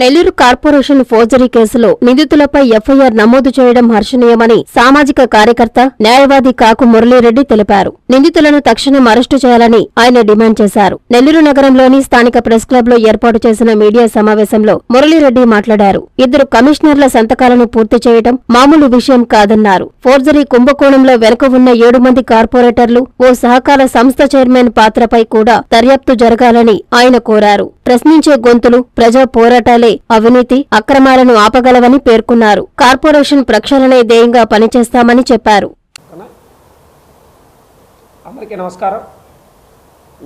Nellore corporation forgery కేసులో నిందితులపై FIR నమోదు చేయడం హర్షణీయమని సామాజిక కార్యకర్త న్యాయవాది కాకు మురళీరెడ్డి తెలిపారు. నిందితులను తక్షణం అరెస్టు చేయాలని ఆయన డిమాండ్ చేశారు. నెల్లూరు నగరంలోని స్థానిక ప్రెస్ క్లబ్లో ఏర్పాటు చేసిన మీడియా సమావేశంలో మురళీరెడ్డి మాట్లాడారు. ఇద్దరు కమిషనర్ల సంతకాలను పూర్తి చేయడం మామూలు విషయం కాదన్నారు. ఫోర్జరీ కుంభకోణంలో వెనుక ఉన్న ఏడు మంది కార్పొరేటర్లు ఓ సహకార సంస్థ చైర్మన్ పాత్రపై కూడా దర్యాప్తు జరగాలని ఆయన కోరారు. ప్రశ్నించే గొంతులు ప్రజా పోరాటాలే అవినీతి అక్రమాలను ఆపగలవని పేర్కొన్నారు. కార్పొరేషన్ ప్రక్షాళనే ధ్యేయంగా పనిచేస్తామని చెప్పారు. అందరికీ నమస్కారం.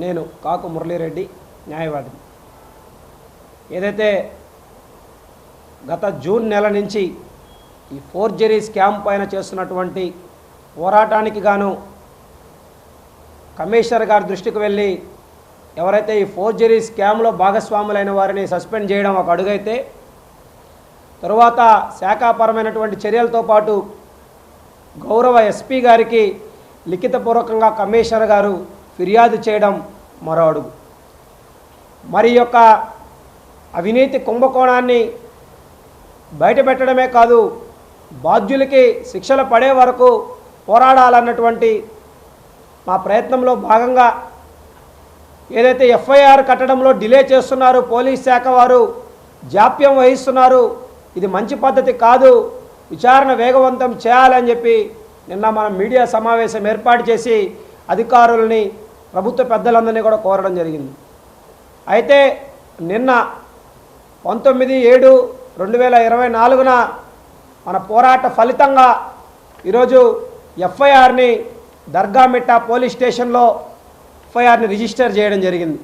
నేను కాకు మురళీరెడ్డి న్యాయవాదిని. ఏదైతే గత జూన్ నెల నుంచి ఈ ఫోర్జరీ స్కామ్ పైన చేస్తున్నటువంటి పోరాటానికి గాను కమిషనర్ గారి దృష్టికి వెళ్ళి ఎవరైతే ఈ ఫోర్జరీ స్కామ్లో భాగస్వాములైన వారిని సస్పెండ్ చేయడం ఒక అడుగైతే తరువాత శాఖాపరమైనటువంటి చర్యలతో పాటు గౌరవ ఎస్పీ గారికి లిఖితపూర్వకంగా కమిషనర్ గారు ఫిర్యాదు చేయడం మరో అడుగు. మరి యొక్క అవినీతి కుంభకోణాన్ని బయటపెట్టడమే కాదు బాధ్యులకి శిక్షలు పడే వరకు పోరాడాలన్నటువంటి మా ప్రయత్నంలో భాగంగా ఏదైతే ఎఫ్ఐఆర్ కట్టడంలో డిలే చేస్తున్నారు పోలీస్ శాఖ వారు జాప్యం వహిస్తున్నారు ఇది మంచి పద్ధతి కాదు విచారణ వేగవంతం చేయాలని చెప్పి నిన్న మనం మీడియా సమావేశం ఏర్పాటు చేసి అధికారులని ప్రభుత్వ పెద్దలందరినీ కూడా కోరడం జరిగింది. అయితే నిన్న పంతొమ్మిది ఏడు రెండు వేల ఇరవై నాలుగున మన పోరాట ఫలితంగా ఈరోజు ఎఫ్ఐఆర్ని దర్గామిట్ట పోలీస్ స్టేషన్లో ఎఫ్ఐఆర్ని రిజిస్టర్ చేయడం జరిగింది.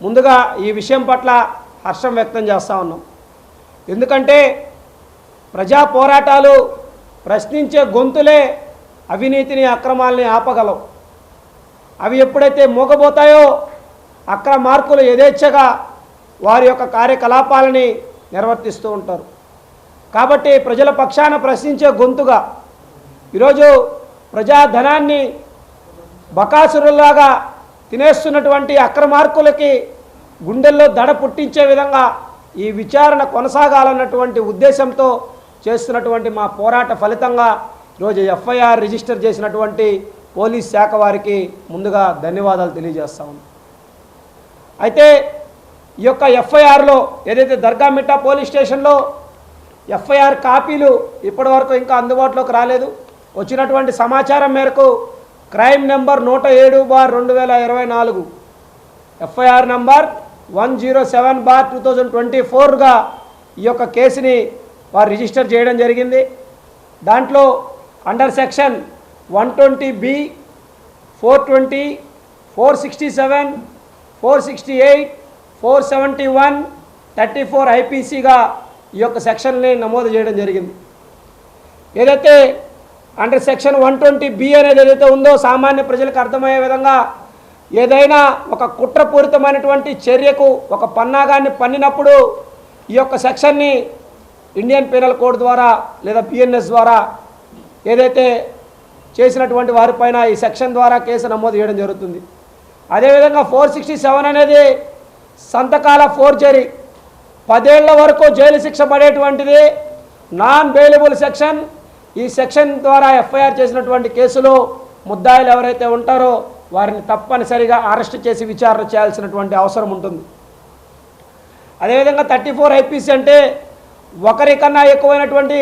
ముందుగా ఈ విషయం పట్ల హర్షం వ్యక్తం చేస్తూ ఉన్నాం. ఎందుకంటే ప్రజా పోరాటాలు ప్రశ్నించే గొంతులే అవినీతిని అక్రమాలని ఆపగలవు. అవి ఎప్పుడైతే మూగబోతాయో అక్రమార్కులు యథేచ్ఛగా వారి యొక్క కార్యకలాపాలని నిర్వర్తిస్తూ ఉంటారు. కాబట్టి ప్రజల పక్షాన ప్రశ్నించే గొంతుగా ఈరోజు ప్రజాధనాన్ని బకాసురుల్లాగా తినేస్తున్నటువంటి అక్రమార్కులకి గుండెల్లో దడ పుట్టించే విధంగా ఈ విచారణ కొనసాగాలన్నటువంటి ఉద్దేశంతో చేస్తున్నటువంటి మా పోరాట ఫలితంగా ఈరోజు ఎఫ్ఐఆర్ రిజిస్టర్ చేసినటువంటి పోలీస్ శాఖ వారికి ముందుగా ధన్యవాదాలు తెలియజేస్తా ఉన్నాం. అయితే ఈ యొక్క ఎఫ్ఐఆర్లో ఏదైతే దర్గామిట్ట పోలీస్ స్టేషన్లో ఎఫ్ఐఆర్ కాపీలు ఇప్పటివరకు ఇంకా అందుబాటులోకి రాలేదు వచ్చినటువంటి సమాచారం మేరకు క్రైమ్ నెంబర్ నూట ఏడు బార్ రెండు వేల ఇరవై నాలుగు. FIR number one zero seven bar two thousand twenty ఫోర్గా ఈ యొక్క కేసుని వారు రిజిస్టర్ చేయడం జరిగింది. దాంట్లో under section one twenty B four twenty four sixty seven four sixty eight four seventy one thirty four ఐపీసీగా ఈ యొక్క సెక్షన్ని నమోదు చేయడం జరిగింది. ఏదైతే under section one twenty B అనేది ఏదైతే ఉందో సామాన్య ప్రజలకు అర్థమయ్యే విధంగా ఏదైనా ఒక కుట్రపూరితమైనటువంటి చర్యకు ఒక పన్నాగాన్ని పన్నినప్పుడు ఈ యొక్క సెక్షన్ని ఇండియన్ పీనల్ కోడ్ ద్వారా లేదా పిఎన్ఎస్ ద్వారా ఏదైతే చేసినటువంటి వారిపైన ఈ సెక్షన్ ద్వారా కేసు నమోదు చేయడం జరుగుతుంది. అదేవిధంగా ఫోర్ సిక్స్టీ సెవెన్ అనేది సంతకాల ఫోర్జరీ పదేళ్ళ వరకు జైలు శిక్ష పడేటువంటిది నాన్ బెయిలబుల్ సెక్షన్ ఈ సెక్షన్ ద్వారా ఎఫ్ఐఆర్ చేసినటువంటి కేసులో ముద్దాయిలు ఎవరైతే ఉంటారో వారిని తప్పనిసరిగా అరెస్ట్ చేసి విచారణ చేయాల్సినటువంటి అవసరం ఉంటుంది. అదేవిధంగా థర్టీ ఫోర్ ఐపీసీ అంటే ఒకరికన్నా ఎక్కువైనటువంటి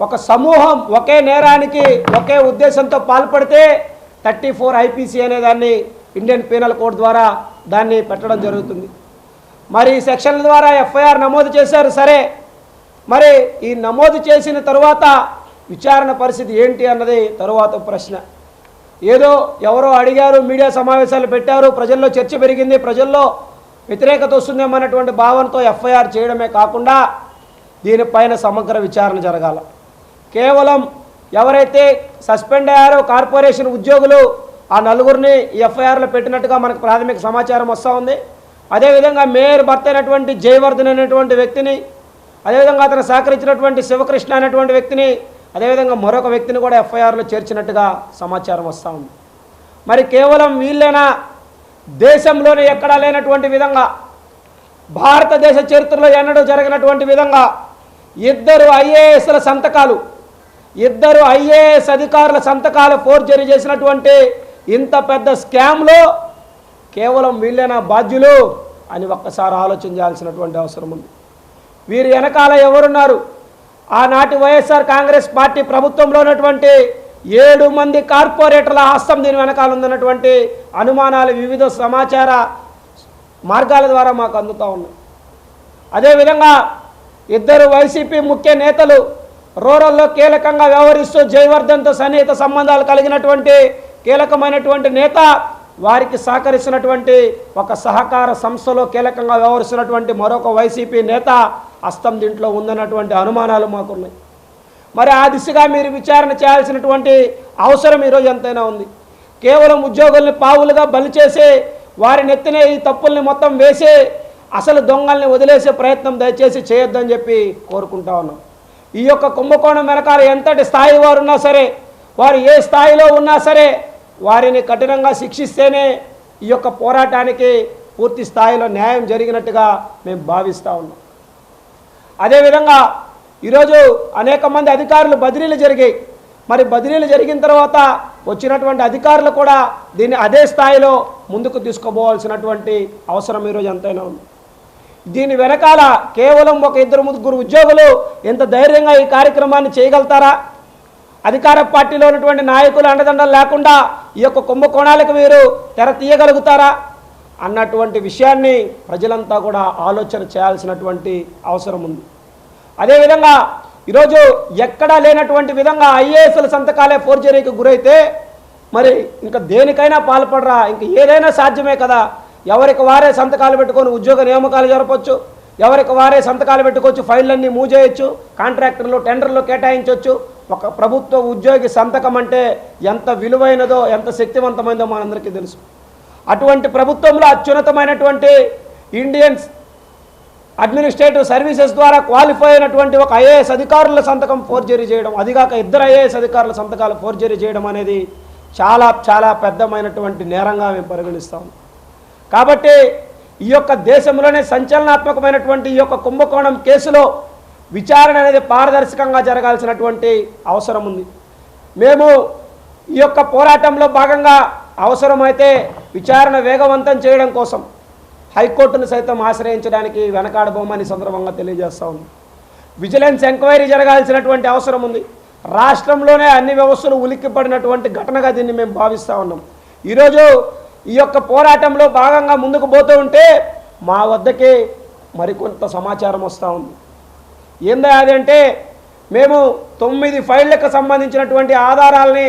ఒక సమూహం ఒకే నేరానికి ఒకే ఉద్దేశంతో పాల్పడితే థర్టీ ఫోర్ ఐపీసీ అనే దాన్ని ఇండియన్ పీనల్ కోడ్ ద్వారా దాన్ని పెట్టడం జరుగుతుంది. మరి ఈ సెక్షన్ల ద్వారా ఎఫ్ఐఆర్ నమోదు చేశారు సరే. మరి ఈ నమోదు చేసిన తరువాత విచారణ పరిస్థితి ఏంటి అన్నది తరువాత ప్రశ్న. ఏదో ఎవరో అడిగారు మీడియా సమావేశాలు పెట్టారు ప్రజల్లో చర్చ పెరిగింది ప్రజల్లో వ్యతిరేకత వస్తుందేమన్నటువంటి భావనతో ఎఫ్ఐఆర్ చేయడమే కాకుండా దీనిపైన సమగ్ర విచారణ జరగాల. కేవలం ఎవరైతే సస్పెండ్ అయ్యారో కార్పొరేషన్ ఉద్యోగులు ఆ నలుగురిని ఎఫ్ఐఆర్లో పెట్టినట్టుగా మనకు ప్రాథమిక సమాచారం వస్తూ ఉంది. అదేవిధంగా మేయర్ భర్త అయినటువంటి జయవర్ధన్ అనేటువంటి వ్యక్తిని అదేవిధంగా అతను సహకరించినటువంటి శివకృష్ణ అనేటువంటి వ్యక్తిని అదేవిధంగా మరొక వ్యక్తిని కూడా ఎఫ్ఐఆర్లో చేర్చినట్టుగా సమాచారం వస్తూ ఉంది. మరి కేవలం వీళ్ళైనా? దేశంలోనే ఎక్కడా లేనటువంటి విధంగా భారతదేశ చరిత్రలో ఎన్నడూ జరిగినటువంటి విధంగా ఇద్దరు ఐఏఎస్ల సంతకాలు ఇద్దరు ఐఏఎస్ అధికారుల సంతకాలు ఫోర్జరీ చేసినటువంటి ఇంత పెద్ద స్కామ్లో కేవలం వీళ్ళైనా బాధ్యులు అని ఒక్కసారి ఆలోచించాల్సినటువంటి అవసరం ఉంది. వీరి వెనకాల ఎవరున్నారు? ఆనాటి వైఎస్ఆర్ కాంగ్రెస్ పార్టీ ప్రభుత్వంలో ఉన్నటువంటి ఏడు మంది కార్పొరేటర్ల హస్తం దీని వెనకాల ఉందన్నటువంటి అనుమానాలు వివిధ సమాచార మార్గాల ద్వారా మాకు అందుతూ ఉన్నాయి. అదేవిధంగా ఇద్దరు వైసీపీ ముఖ్య నేతలు రూరల్లో కీలకంగా వ్యవహరిస్తూ జయవర్ధన్తో సన్నిహిత సంబంధాలు కలిగినటువంటి కీలకమైనటువంటి నేత వారికి సహకరిస్తున్నటువంటి ఒక సహకార సంస్థలో కీలకంగా వ్యవహరిస్తున్నటువంటి మరొక వైసీపీ నేత హస్తం దీంట్లో ఉందన్నటువంటి అనుమానాలు మాకున్నాయి. మరి ఆ దిశగా మీరు విచారణ చేయాల్సినటువంటి అవసరం ఈరోజు ఎంతైనా ఉంది. కేవలం ఉద్యోగుల్ని పావులుగా బలి చేసి వారి నెత్తిన ఈ తప్పుల్ని మొత్తం వేసి అసలు దొంగల్ని వదిలేసే ప్రయత్నం దయచేసి చేయొద్దని చెప్పి కోరుకుంటా ఉన్నాం. ఈ యొక్క కుంభకోణం వెనకాల ఎంతటి స్థాయి వారు ఉన్నా సరే వారు ఏ స్థాయిలో ఉన్నా సరే వారిని కఠినంగా శిక్షిస్తేనే ఈ యొక్క పోరాటానికి పూర్తి స్థాయిలో న్యాయం జరిగినట్టుగా మేము భావిస్తూ ఉన్నాం. అదేవిధంగా ఈరోజు అనేక మంది అధికారులు బదిలీలు జరిగాయి. మరి బదిలీలు జరిగిన తర్వాత వచ్చినటువంటి అధికారులు కూడా దీన్ని అదే స్థాయిలో ముందుకు తీసుకుపోవాల్సినటువంటి అవసరం ఈరోజు ఎంతైనా ఉంది. దీని వెనకాల కేవలం ఒక ఇద్దరు ముగ్గురు ఉద్యోగులు ఎంత ధైర్యంగా ఈ కార్యక్రమాన్ని చేయగలుగుతారా? అధికార పార్టీలో ఉన్నటువంటి నాయకులు అండదండలు లేకుండా ఈ యొక్క కుంభకోణాలకు మీరు తెర తీయగలుగుతారా? అన్నటువంటి విషయాన్ని ప్రజలంతా కూడా ఆలోచన చేయాల్సినటువంటి అవసరం ఉంది. అదేవిధంగా ఈరోజు ఎక్కడా లేనటువంటి విధంగా ఐఏఎస్ల సంతకాలే ఫోర్జరీకి గురైతే మరి ఇంకా దేనికైనా పాల్పడరా ఇంక ఏదైనా సాధ్యమే కదా. ఎవరికి వారే సంతకాలు పెట్టుకొని ఉద్యోగ నియామకాలు జరపచ్చు ఎవరికి వారే సంతకాలు పెట్టుకోవచ్చు ఫైళ్ళన్నీ మూవ్ చేయొచ్చు కాంట్రాక్టర్లు టెండర్లు కేటాయించవచ్చు ఒక ప్రభుత్వ ఉద్యోగి సంతకం అంటే ఎంత విలువైనదో ఎంత శక్తివంతమైనదో మనందరికీ తెలుసు. అటువంటి ప్రభుత్వంలో అత్యున్నతమైనటువంటి ఇండియన్స్ అడ్మినిస్ట్రేటివ్ సర్వీసెస్ ద్వారా క్వాలిఫై అయినటువంటి ఒక ఐఏఎస్ అధికారుల సంతకం ఫోర్జరీ చేయడం అదిగాక ఇద్దరు ఐఏఎస్ అధికారుల సంతకాలు ఫోర్జరీ చేయడం అనేది చాలా చాలా పెద్దమైనటువంటి నేరంగా మేము పరిగణిస్తాం. కాబట్టి ఈ యొక్క దేశంలోనే సంచలనాత్మకమైనటువంటి ఈ యొక్క కుంభకోణం కేసులో విచారణ అనేది పారదర్శకంగా జరగాల్సినటువంటి అవసరం ఉంది. మేము ఈ యొక్క పోరాటంలో భాగంగా అవసరమైతే విచారణ వేగవంతం చేయడం కోసం హైకోర్టును సైతం ఆశ్రయించడానికి వెనకాడబోమని సందర్భంగా తెలియజేస్తా ఉంది విజిలెన్స్ ఎంక్వైరీ జరగాల్సినటువంటి అవసరం ఉంది. రాష్ట్రంలోనే అన్ని వ్యవస్థలు ఉలిక్కిపడినటువంటి ఘటనగా దీన్ని మేము భావిస్తూ ఉన్నాం. ఈరోజు ఈ యొక్క పోరాటంలో భాగంగా ముందుకు పోతూ ఉంటే మా వద్దకి మరికొంత సమాచారం వస్తూ ఉంది. ఏందా అదంటే మేము తొమ్మిది ఫైళ్ళకు సంబంధించినటువంటి ఆధారాలని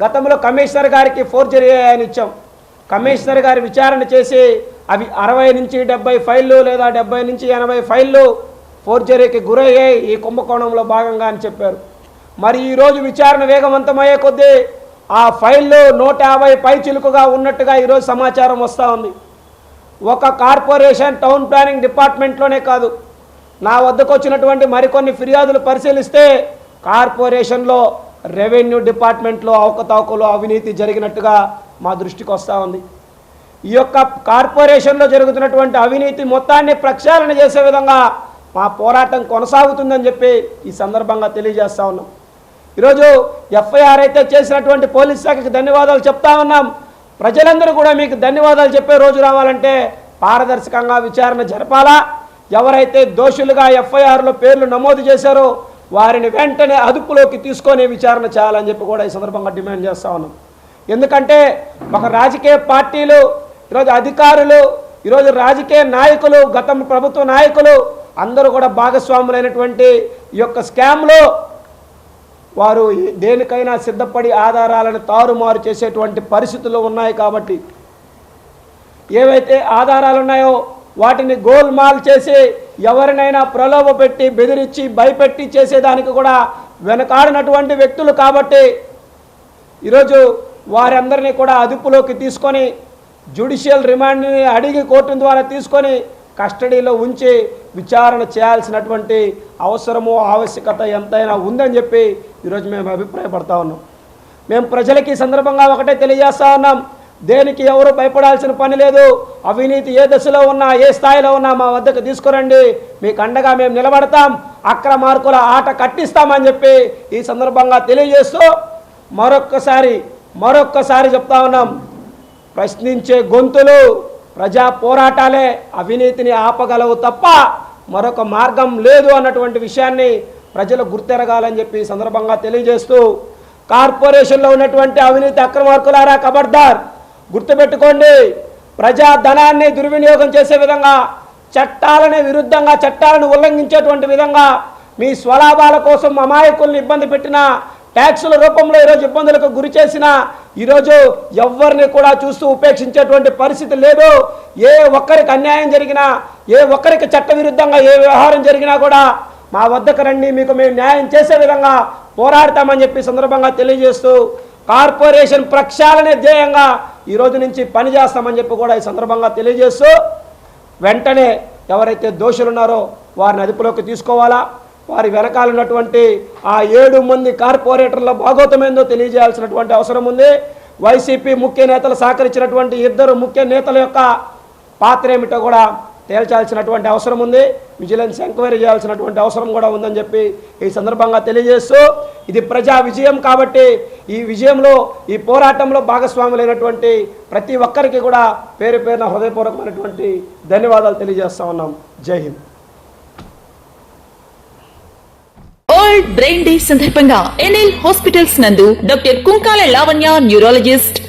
గతంలో కమిషనర్ గారికి ఫోర్జరీ అని ఇచ్చాం. కమిషనర్ గారి విచారణ చేసి అవి అరవై నుంచి డెబ్బై ఫైళ్ళు లేదా డెబ్బై నుంచి ఎనభై ఫైళ్ళు ఫోర్జరీకి గురయ్యాయి ఈ కుంభకోణంలో భాగంగా అని చెప్పారు. మరి ఈరోజు విచారణ వేగవంతమయ్యే కొద్దీ ఆ ఫైళ్ళు నూట యాభై పై చిలుకగా ఉన్నట్టుగా ఈరోజు సమాచారం వస్తూ ఉంది. ఒక కార్పొరేషన్ టౌన్ ప్లానింగ్ డిపార్ట్మెంట్లోనే కాదు. నా వద్దకు వచ్చినటువంటి మరికొన్ని ఫిర్యాదులు పరిశీలిస్తే కార్పొరేషన్లో రెవెన్యూ డిపార్ట్మెంట్లో అవకతవకలు అవినీతి జరిగినట్టుగా మా దృష్టికి వస్తూ ఉంది. ఈ యొక్క కార్పొరేషన్లో జరుగుతున్నటువంటి అవినీతి మొత్తాన్ని ప్రక్షాళన చేసే విధంగా మా పోరాటం కొనసాగుతుందని చెప్పి ఈ సందర్భంగా తెలియజేస్తా ఉన్నాం. ఈరోజు ఎఫ్ఐఆర్ అయితే చేసినటువంటి పోలీస్ శాఖకి ధన్యవాదాలు చెప్తా ఉన్నాం. ప్రజలందరూ కూడా మీకు ధన్యవాదాలు చెప్పే రోజు రావాలంటే పారదర్శకంగా విచారణ జరపాలా? ఎవరైతే దోషులుగా ఎఫ్ఐఆర్లో పేర్లు నమోదు చేశారో వారిని వెంటనే అదుపులోకి తీసుకొని విచారణ చేయాలని చెప్పి కూడా ఈ సందర్భంగా డిమాండ్ చేస్తా ఉన్నాం. ఎందుకంటే ఒక రాజకీయ పార్టీలు ఈరోజు అధికారులు ఈరోజు రాజకీయ నాయకులు గతం ప్రభుత్వ నాయకులు అందరూ కూడా భాగస్వాములైనటువంటి ఈ యొక్క స్కామ్లో వారు దేనికైనా సిద్ధపడి ఆధారాలను తారుమారు చేసేటువంటి పరిస్థితులు ఉన్నాయి కాబట్టి ఏవైతే ఆధారాలు ఉన్నాయో వాటిని గోల్మాల్ చేసి ఎవరినైనా ప్రలోభ పెట్టి బెదిరించి భయపెట్టి చేసేదానికి కూడా వెనకాడినటువంటి వ్యక్తులు కాబట్టి ఈరోజు వారందరినీ కూడా అదుపులోకి తీసుకొని జ్యుడిషియల్ రిమాండ్ని అడిగి కోర్టు ద్వారా తీసుకొని కస్టడీలో ఉంచి విచారణ చేయాల్సినటువంటి అవసరము ఆవశ్యకత ఎంతైనా ఉందని చెప్పి ఈరోజు మేము అభిప్రాయపడతా ఉన్నాం. మేము ప్రజలకి సందర్భంగా ఒకటే తెలియజేస్తా ఉన్నాం. దేనికి ఎవరు భయపడాల్సిన పని లేదు? అవినీతి ఏ దశలో ఉన్నా ఏ స్థాయిలో ఉన్నా మా వద్దకు తీసుకురండి. మీకు అండగా మేము నిలబడతాం. అక్రమార్కుల ఆట కట్టిస్తామని చెప్పి ఈ సందర్భంగా తెలియజేస్తూ మరొక్కసారి మరొక్కసారి చెప్తా ఉన్నాం. ప్రశ్నించే గొంతులు ప్రజా పోరాటాలే అవినీతిని ఆపగలవు తప్ప మరొక మార్గం లేదు అన్నటువంటి విషయాన్ని ప్రజలు గుర్తెరగాలని చెప్పి సందర్భంగా తెలియజేస్తూ కార్పొరేషన్లో ఉన్నటువంటి అవినీతి అక్రమార్కులారా ఖబర్దార్ గుర్తుపెట్టుకోండి ప్రజా ధనాన్ని దుర్వినియోగం చేసే విధంగా చట్టాలని విరుద్ధంగా చట్టాలను ఉల్లంఘించేటువంటి విధంగా మీ స్వలాభాల కోసం అమాయకుల్ని ఇబ్బంది పెట్టిన ట్యాక్సుల రూపంలో ఈరోజు ఇబ్బందులకు గురి చేసిన ఈరోజు ఎవరిని కూడా చూస్తూ ఉపేక్షించేటువంటి పరిస్థితి లేదు. ఏ ఒక్కరికి అన్యాయం జరిగినా ఏ ఒక్కరికి చట్ట విరుద్ధంగా ఏ వ్యవహారం జరిగినా కూడా మా వద్దకు రండి మీకు మేము న్యాయం చేసే విధంగా పోరాడతామని చెప్పి సందర్భంగా తెలియజేస్తూ కార్పొరేషన్ ప్రక్షాళనే ధ్యేయంగా ఈ రోజు నుంచి పని చేస్తామని చెప్పి కూడా ఈ సందర్భంగా తెలియజేస్తూ వెంటనే ఎవరైతే దోషులు ఉన్నారో వారిని అదుపులోకి తీసుకోవాలా? వారి వెనకాల ఉన్నటువంటి ఆ ఏడు మంది కార్పొరేటర్ల భాగోతమేందో తెలియజేయాల్సినటువంటి అవసరం ఉంది. వైసీపీ ముఖ్య నేతలు సహకరించినటువంటి ఇద్దరు ముఖ్య నేతల యొక్క పాత్ర ఏమిటో కూడా తేల్చాల్సినటువంటి అవసరం ఉంది. విజిలెన్స్ ఎంక్వైరీ చేయాల్సినటువంటి అవసరం కూడా ఉందని చెప్పి ఈ సందర్భంగా తెలియజేస్తూ ఇది ప్రజా విజయం కాబట్టి ఈ విజయంలో ఈ పోరాటంలో భాగస్వాములైనటువంటి ప్రతి ఒక్కరికి కూడా పేరు పేరున హృదయపూర్వకమైనటువంటి ధన్యవాదాలు తెలియజేస్తా ఉన్నాం. జై హింద్. వరల్డ్ బ్రెయిన్ డే సందర్భంగా ఎన్ఎల్ హాస్పిటల్స్ నందు doctor Kunkala Lavanya neurologist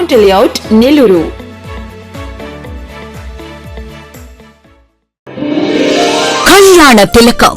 Magunta layout Nellore. కళ్యాణ తిలకం.